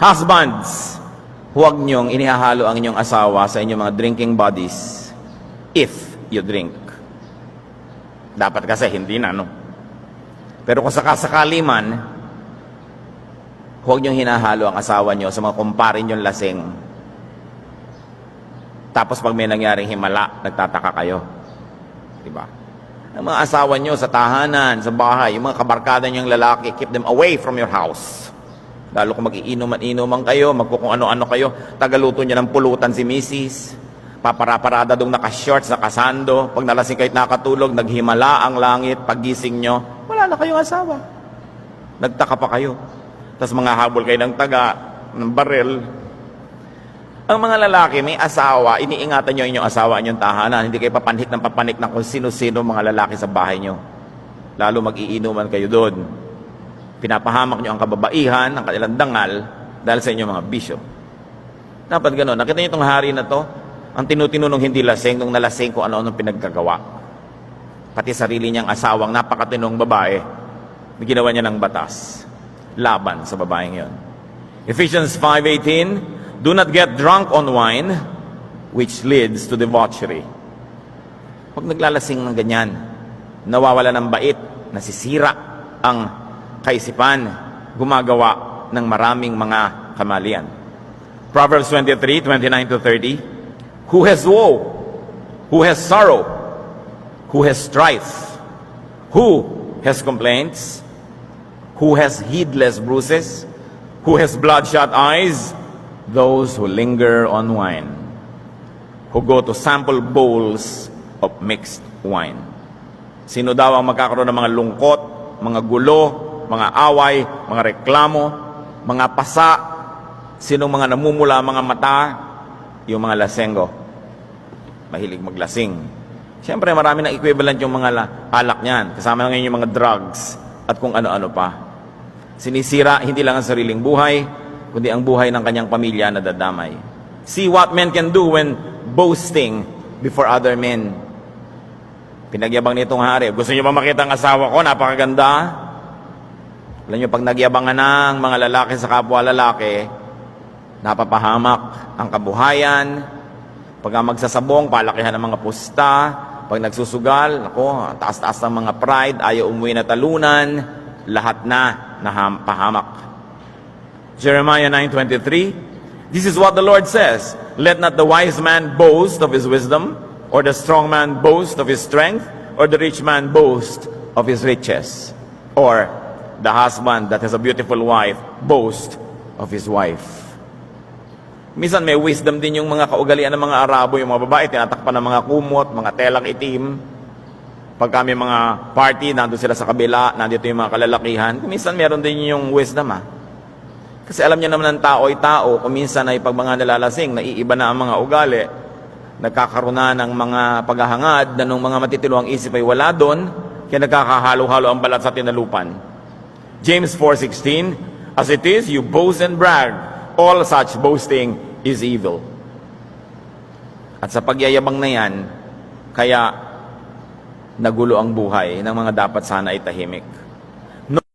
Husbands, huwag niyong inihahalo ang inyong asawa sa inyong mga drinking buddies if you drink. Dapat kasi hindi na, no? Pero kung sakasakali man, huwag niyong hinahalo ang asawa niyo sa mga kumpare niyong lasing. Tapos pag may nangyaring himala, nagtataka kayo. Diba? Ang mga asawa niyo sa tahanan, sa bahay, yung mga kabarkada niyong lalaki, keep them away from your house. Lalo kung mag-iinuman-inuman kayo, magkukung ano-ano kayo, tagaluto niya ng pulutan si misis. Papara-parada dong naka-shorts, nakasando. Pag nalasing kayo at nakatulog, naghimala ang langit. Paggising nyo, wala na kayong asawa. Nagtaka pa kayo. Tapos mga habol kayo ng taga, ng baril. Ang mga lalaki, may asawa, iniingatan nyo inyong asawa, inyong tahanan. Hindi kayo papanhik ng papanik ng kung sino-sino mga lalaki sa bahay nyo. Lalo mag-iinuman kayo doon. Pinapahamak nyo ang kababaihan, ang kanilang dangal, dahil sa inyong mga bisyo. Dapat gano'n. Nakita nyo itong hari na to? Ang tinutinunong hindi lasing, nung nalasing kung ano-anong pinaggagawa. Pati sarili niyang asawang napakatinong babae, ginawa niya ng batas. Laban sa babaeng yon. Ephesians 5.18, Do not get drunk on wine, which leads to debauchery. Pag naglalasing ng ganyan, nawawala ng bait, nasisira ang kaisipan, gumagawa ng maraming mga kamalian. Proverbs 23, 29 to 30, Who has woe? Who has sorrow? Who has strife? Who has complaints? Who has heedless bruises? Who has bloodshot eyes? Those who linger on wine, who go to sample bowls of mixed wine. Sino daw ang magkakaroon ng mga lungkot, mga gulo, mga away, mga reklamo, mga pasa, sinong mga namumula mga mata, yung mga lasenggo. Mahilig maglasing. Siyempre, marami ng equivalent yung mga la- alak niyan. Kasama na ngayon yung mga drugs at kung ano-ano pa. Sinisira hindi lang ang sariling buhay, kundi ang buhay ng kanyang pamilya na dadamay. See what men can do when boasting before other men. Pinagyabang nitong hari. Gusto niyo ba makita ang asawa ko? Napakaganda. Alam niyo, pag nagyabangan ng mga lalaki sa kapwa lalaki, napapahamak ang kabuhayan. Pag magsasabong, palakihan ng mga pusta. Pag nagsusugal, ako, taas-taas ng mga pride, ayaw umuwi na talunan, lahat na napahamak. Jeremiah 9.23, This is what the Lord says, Let not the wise man boast of his wisdom, or the strong man boast of his strength, or the rich man boast of his riches, or the husband that has a beautiful wife boast of his wife. Minsan may wisdom din yung mga kaugalian ng mga Arabo, yung mga babae, tinatakpan ng mga kumot, mga telang itim. Pag kami mga party, nandun sila sa kabila, nandito yung mga kalalakihan. Minsan meron din yung wisdom ha. Kasi alam niya naman ng tao ay tao, kung minsan ay pag mga nalalasing, naiiba na ang mga ugali, nagkakaroon na ng mga paghahangad na nung mga matitiluang isip ay wala doon, kaya nagkakahalo-halo ang balat sa tinalupan. James 4.16, As it is, you boast and brag, all such boasting is evil. At sa pagyayabang na yan, kaya nagulo ang buhay ng mga dapat sana ay tahimik.